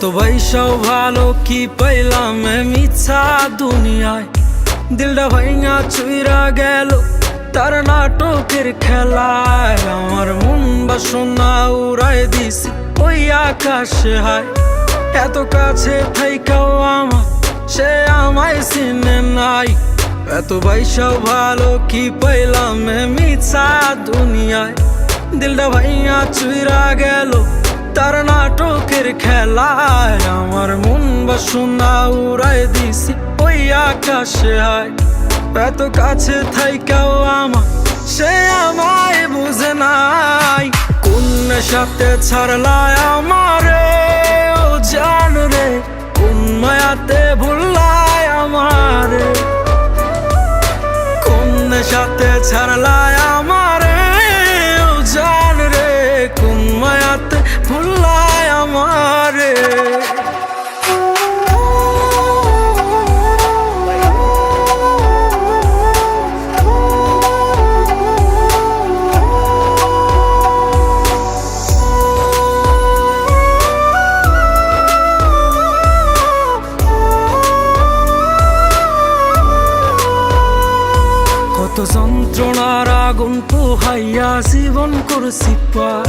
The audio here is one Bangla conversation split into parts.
কত বৈশাও ভালো কি পাইলাম মিছা দুনিয়ায়? দিলটা ভাইঙা চুইরা গেল তার নাটকের খেলায়। আমার মন বাসনা উড়াই দিছি ওই আকাশে হায়। এত কাছে থাইকাও আমার, সে আমায় চিনে নাই। এত বৈশাও ভালো কি পাইলাম মিছা দুনিয়ায়? দিলটা ভাইয়া চুইরা গেল তার নাটকের খেলায় আমার মন বাসনা উড়াই দিছি, ওই আকাশে আয় এত কাছে থাইকাও আমার, সে আমায় বুঝে নাই। কোন সাথে ছাড়লায় আমারে, ও জান রে, কোন মায়াতে ভুললায় আমারে। কোন সাথে ছাড়লায় কত যন্ত্রণার আগুন পোহাইয়া জীবন করছি পার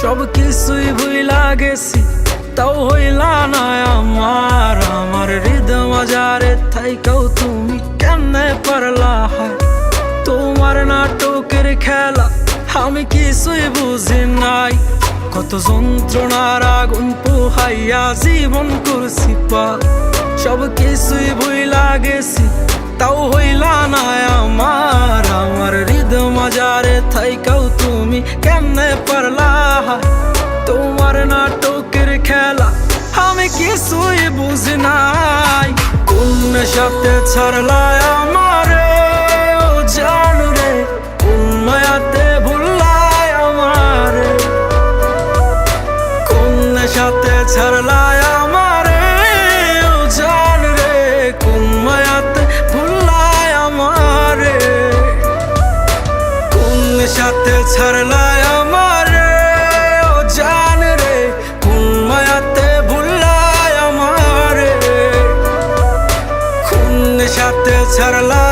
সব কিছুই ভুইলা গেছি, তাও হইলা না আমার। আমার হৃদয় মাজারে থাইকাও তুমি কেমনে পারলা হয়? তোমার নাটকের খেলা আমি কিছুই বুঝি নাই। কত যন্ত্রণার আগুন পোহাইয়া জীবন করছি পা। সব কিছুই ভুইলা গেছি, তাও হইলা না কেমনে পারলা? তোমার নাটকের খেলা আমি কিছুই বুঝি নাই। কোন সাথে ছাড়লা আমার? জান সাথে ছাড়লাই কোন সাথে ছাড়লাই আমার ও জান রে কোন মায়াতে ভুললাই আমার। কোন সাথে ছাড়লা